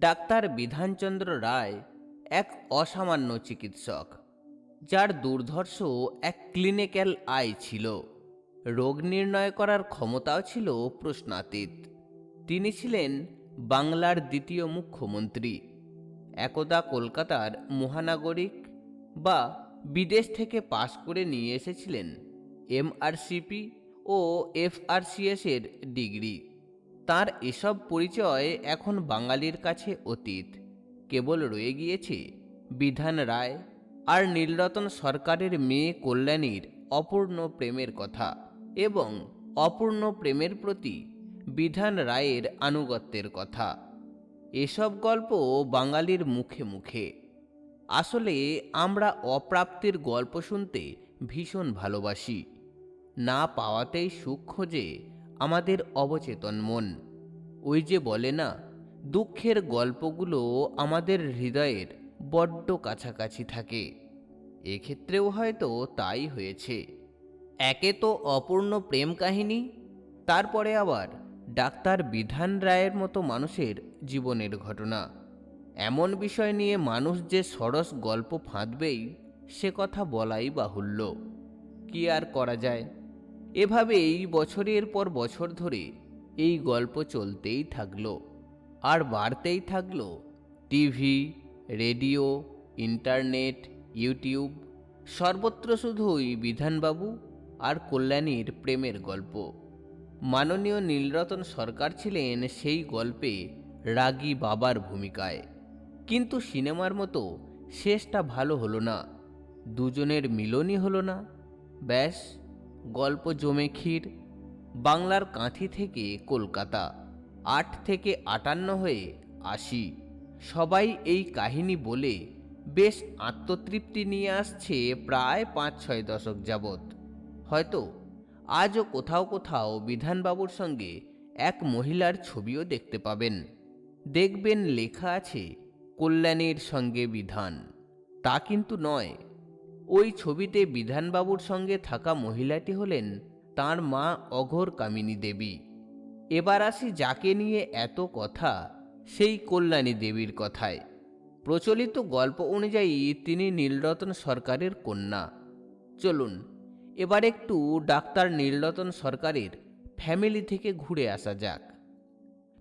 Doctor Bidhanchandra রায় এক অসামান্য চিকিৎসক, যার দুর্ধর্ষ এক ক্লিনিক্যাল আই ছিল। রোগ নির্ণয় করার ক্ষমতাও ছিল প্রশ্নাতীত। তিনি ছিলেন বাংলার দ্বিতীয় মুখ্যমন্ত্রী। একদা কলকাতার মহানাগরিক বা বিদেশ থেকে পাশ করে নিয়ে এসেছিলেন এমআরসিপি ও এফআরসিএস এর ডিগ্রি। তার এসব পরিচয় এখন বাঙালির কাছে অতীত। কেবল রয়ে গিয়েছে বিধান রায় আর নীলরতন সরকারের মেয়ে কল্যাণীর অপূর্ণ প্রেমের কথা এবং অপূর্ণ প্রেমের প্রতি বিধান রায়ের আনুগত্যের কথা। এসব গল্প বাঙালির মুখে মুখে। আসলে আমরা অপ্রাপ্তির গল্প শুনতে ভীষণ ভালোবাসি। না পাওয়াতেই সুখ খোঁজে আমাদের অবচেতন মন। ওই যে বলে না, দুঃখের গল্পগুলো আমাদের হৃদয়ের বড্ড কাছাকাছি থাকে। এক্ষেত্রেও হয়তো তাই হয়েছে। একে তো অপূর্ণ প্রেম কাহিনী, তারপরে আবার ডাক্তার বিধান রায়ের মতো মানুষের জীবনের ঘটনা। এমন বিষয় নিয়ে মানুষ যে সরস গল্প ফাঁদবেই, সে কথা বলাই বাহুল্য। কি আর করা যায়? এভাবেই বছরের পর বছর ধরে এই গল্প চলতেই থাকল আর বাড়তেই থাকল টিভি, রেডিও, ইন্টারনেট, ইউটিউব, সর্বত্র শুধুই বিধানবাবু আর কল্যাণীর প্রেমের গল্প। মাননীয় নীলরতন সরকার ছিলেন সেই গল্পে রাগী বাবার ভূমিকায়। কিন্তু সিনেমার মতো শেষটা ভালো হলো না, দুজনের মিলনই হলো না, ব্যাস। গল্প জমে ক্ষীর, বাংলার কাঁথি থেকে কলকাতা, আট থেকে আটান্ন হয়ে আশি। সবাই এই কাহিনী বলে বেশ আত্মতৃপ্তি নিয়ে আসছে প্রায় পাঁচ ছয় দশক যাবৎ। হয়তো আজও কোথাও কোথাও বিধানবাবুর সঙ্গে এক মহিলার ছবিও দেখতে পাবেন। দেখবেন লেখা আছে, কল্যাণীর সঙ্গে বিধান। তা কিন্তু নয়। ওই ছবিতে বিধানবাবুর সঙ্গে থাকা মহিলাটি হলেন তার মা অঘর কামিনী দেবী। এবার আসি যাকে নিয়ে এত কথা, সেই কল্যাণী দেবীর কথায়। প্রচলিত গল্প অনুযায়ী তিনি নীলরতন সরকারের কন্যা। চলুন, এবার একটু ডাক্তার নীলরতন সরকারের ফ্যামিলি থেকে ঘুরে আসা যাক।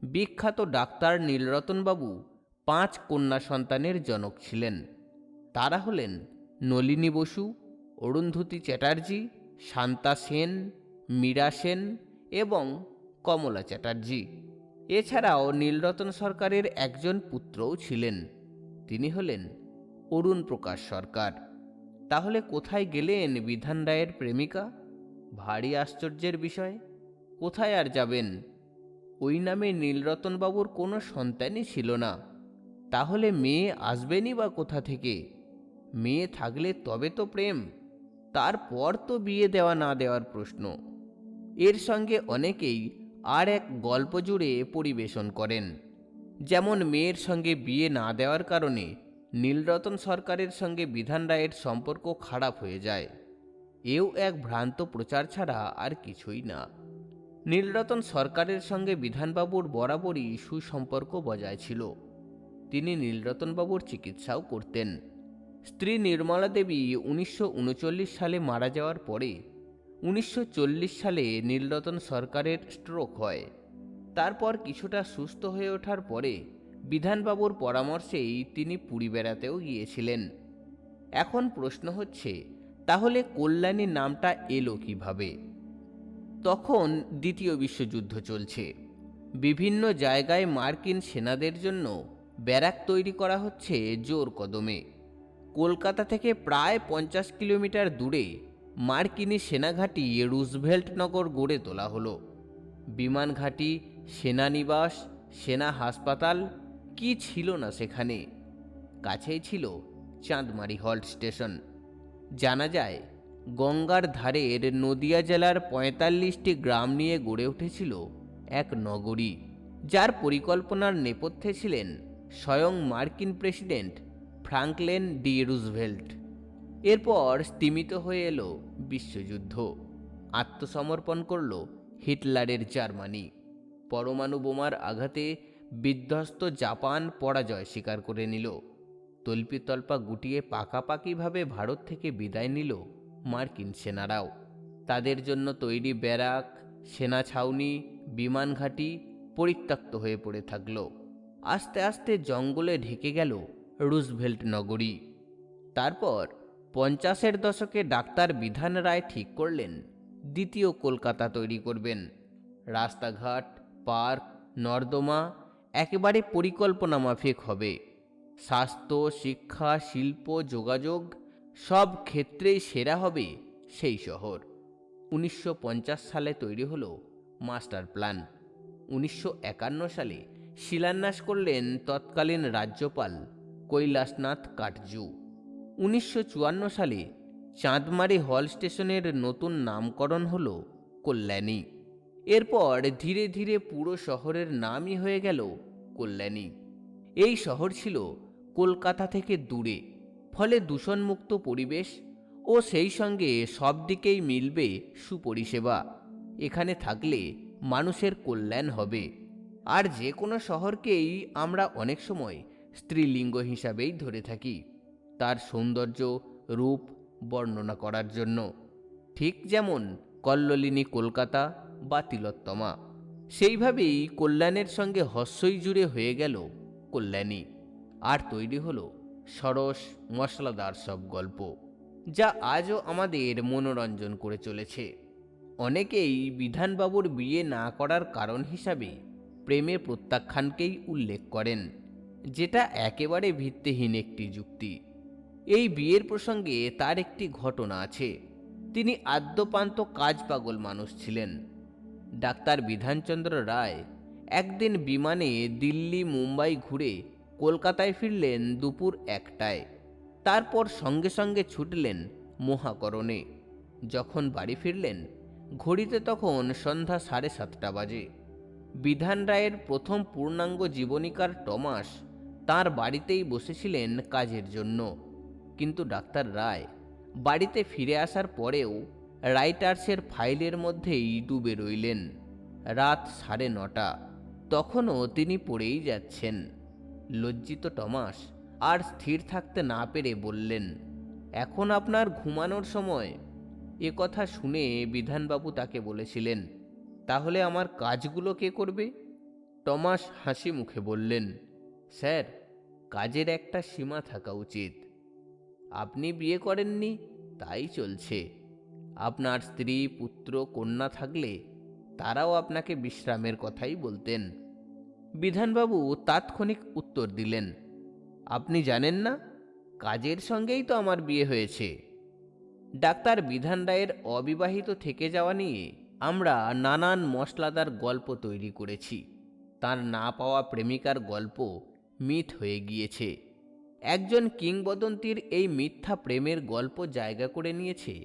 বিখ্যাত ডাক্তার নীলরতনবাবু পাঁচ কন্যা সন্তানের জনক ছিলেন। তারা হলেন নলিনী বসু, অরুন্ধতী চ্যাটার্জি, শান্তা সেন, মীরা সেন এবং কমলা চ্যাটার্জি। এছাড়াও নীলরতন সরকারের একজন পুত্রও ছিলেন। তিনি হলেন অরুণ প্রকাশ সরকার। তাহলে কোথায় গেলেন বিধান রায়ের প্রেমিকা? ভারী আশ্চর্যের বিষয়। কোথায় আর যাবেন? ওই নামে নীলরতনবাবুর কোনো সন্তানই ছিল না। তাহলে মেয়ে আসবেনই বা কোথা থেকে? মেয়ে থাকলে তবে তো প্রেম। তারপর তো বিয়ে দেওয়া না দেওয়ার প্রশ্ন। এর সঙ্গে অনেকেই আর এক গল্প জুড়ে পরিবেশন করেন। যেমন মেয়ের সঙ্গে বিয়ে না দেওয়ার কারণে নীলরতন সরকারের সঙ্গে বিধান রায়ের সম্পর্ক খারাপ হয়ে যায়। এও এক ভ্রান্ত প্রচার ছাড়া আর কিছুই না। নীলরতন সরকারের সঙ্গে বিধানবাবুর বরাবরই সুসম্পর্ক বজায় ছিল। তিনি নীলরতনবাবুর চিকিৎসাও করতেন। স্ত্রী নির্মলা দেবী উনিশশো উনচল্লিশ সালে মারা যাওয়ার পরে উনিশশো চল্লিশ সালে নীলরতন সরকারের স্ট্রোক হয়। তারপর কিছুটা সুস্থ হয়ে ওঠার পরে বিধানবাবুর পরামর্শেই তিনি পুরী বেড়াতেও গিয়েছিলেন। এখন প্রশ্ন হচ্ছে, তাহলে কল্যাণী নামটা এলো কীভাবে? তখন দ্বিতীয় বিশ্বযুদ্ধ চলছে। বিভিন্ন জায়গায় মার্কিন সেনাদের জন্য ব্যারাক তৈরি করা হচ্ছে জোর কদমে। কলকাতা থেকে প্রায় পঞ্চাশ কিলোমিটার দূরে মার্কিনী সেনাঘাঁটি রুজভেল্ট নগর গড়ে তোলা হলো। বিমান ঘাঁটি, সেনানিবাস, সেনা হাসপাতাল, কি ছিল না সেখানে? কাছেই ছিল চাঁদমারি হল্ট স্টেশন। জানা যায়, গঙ্গার ধারের নদিয়া জেলার পঁয়তাল্লিশটি গ্রাম নিয়ে গড়ে উঠেছিল এক নগরী, যার পরিকল্পনার নেপথ্যে ছিলেন স্বয়ং মার্কিন প্রেসিডেন্ট ফ্রাঙ্কলেন ডি রুজভেল্ট। এরপর স্তিমিত হয়ে এলো বিশ্বযুদ্ধ। আত্মসমর্পণ করল হিটলারের জার্মানি। পরমাণু বোমার আঘাতে বিধ্বস্ত জাপান পরাজয় স্বীকার করে নিল। তল্পিতল্পা গুটিয়ে পাকাপাকিভাবে ভারত থেকে বিদায় নিল মার্কিন সেনারাও। তাদের জন্য তৈরি ব্যারাক, সেনা ছাউনি, বিমান ঘাঁটি পরিত্যক্ত হয়ে পড়ে থাকল। আস্তে আস্তে জঙ্গলে ঢেকে গেল রুজভেল্ট নগরী। তারপর পঞ্চাশের দশকে ডাক্তার বিধান রায় ঠিক করলেন, দ্বিতীয় কলকাতা তৈরি করবেন। রাস্তাঘাট, পার্ক, নর্দমা একেবারে পরিকল্পনা মাফিক হবে। স্বাস্থ্য, শিক্ষা, শিল্প, যোগাযোগ সব ক্ষেত্রেই সেরা হবে সেই শহর। উনিশশো পঞ্চাশ সালে তৈরি হলো মাস্টার প্ল্যান। উনিশশো একান্ন সালে শিলান্যাস করলেন তৎকালীন রাজ্যপাল কৈলাসনাথ কাটজু। উনিশশো চুয়ান্ন সালে চাঁদমারি হল স্টেশনের নতুন নামকরণ হল কল্যাণী। এরপর ধীরে ধীরে পুরো শহরের নামই হয়ে গেল কল্যাণী। এই শহর ছিল কলকাতা থেকে দূরে, ফলে দূষণমুক্ত পরিবেশ ও সেই সঙ্গে সব দিকেই মিলবে সুপরিষেবা। এখানে থাকলে মানুষের কল্যাণ হবে। আর যে কোনো শহরকেই আমরা অনেক সময় স্ত্রীলিঙ্গ হিসাবেই ধরে থাকি। তার সৌন্দর্য, রূপ বর্ণনা করার জন্য। ঠিক যেমন কল্লোলিনী কলকাতা বা তিলোত্তমা। সেইভাবেই কল্যাণের সঙ্গে হস্যই জুড়ে হয়ে গেল কল্যাণী। আর তৈরি হলো সরস মশলাদার সব গল্প, যা আজও আমাদের মনোরঞ্জন করে চলেছে। অনেকেই বিধানবাবুর বিয়ে না করার কারণ হিসাবে প্রেমের প্রত্যাখ্যানকেই উল্লেখ করেন। যেটা একেবারে ভিত্তিহীন একটি যুক্তি। এই বিয়ের প্রসঙ্গে তার একটি ঘটনা আছে। তিনি আদ্যপান্ত কাজ পাগল মানুষ ছিলেন। ডাক্তার বিধানচন্দ্র রায় একদিন বিমানে দিল্লি, মুম্বাই ঘুরে কলকাতায় ফিরলেন দুপুর একটায়। তারপর সঙ্গে সঙ্গে ছুটলেন মহাকরণে। যখন বাড়ি ফিরলেন, ঘড়িতে তখন সন্ধ্যা সাড়ে সাতটা বাজে। বিধান রায়ের প্রথম পূর্ণাঙ্গ জীবনীকার টমাস তার বাড়িতেই বসেছিলেন কাজের জন্য। কিন্তু ডাক্তার রায় বাড়িতে ফিরে আসার পরেও রাইটার্সের ফাইলের মধ্যেই ডুবে রইলেন। রাত সাড়ে নটা। তখনও তিনি পড়েই যাচ্ছেন। লজ্জিত টমাস আর স্থির থাকতে না পেরে বললেন, এখন আপনার ঘুমানোর সময়? এ কথা শুনে বিধানবাবু তাকে বলেছিলেন, তাহলে আমার কাজগুলো কে করবে? টমাস হাসি মুখে বললেন স্যার, কাজের একটা সীমা থাকা উচিত। আপনি বিয়ে করেননি, তাই চলছে। আপনার স্ত্রী, পুত্র, কন্যা থাকলে তারাও আপনাকে বিশ্রামের কথাই বলতেন। বিধানবাবু তাৎক্ষণিক উত্তর দিলেন, আপনি জানেন না, কাজের সঙ্গেই তো আমার বিয়ে হয়েছে। ডাক্তার বিধান রায়ের অবিবাহিত থেকে যাওয়া নিয়ে আমরা নানান মশলাদার গল্প তৈরি করেছি। তার না পাওয়া প্রেমিকার গল্প মিথ হয়ে গিয়েছে। একজন কিংবদন্তির এই মিথ্যা প্রেমের গল্প জায়গা করে নিয়েছে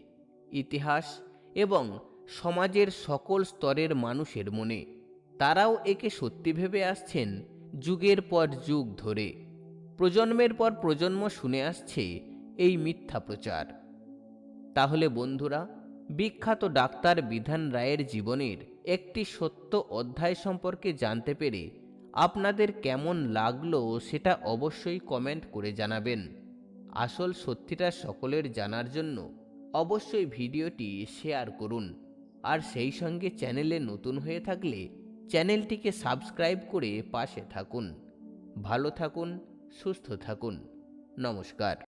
ইতিহাস এবং সমাজের সকল স্তরের মানুষের মনে। তারাও একে সত্যি ভেবে আসছেন যুগের পর যুগ ধরে। প্রজন্মের পর প্রজন্ম শুনে আসছে এই মিথ্যা প্রচার। তাহলে বন্ধুরা, বিখ্যাত ডাক্তার বিধান রায়ের জীবনের একটি সত্য অধ্যায় সম্পর্কে জানতে পেরে আপনাদের কেমন লাগল সেটা অবশ্যই কমেন্ট করে জানাবেন। আসল সত্যিটা সকলের জানার জন্য অবশ্যই ভিডিওটি শেয়ার করুন। আর সেই সঙ্গে চ্যানেলে নতুন হয়ে থাকলে চ্যানেলটিকে সাবস্ক্রাইব করে পাশে থাকুন। ভালো থাকুন, সুস্থ থাকুন। নমস্কার।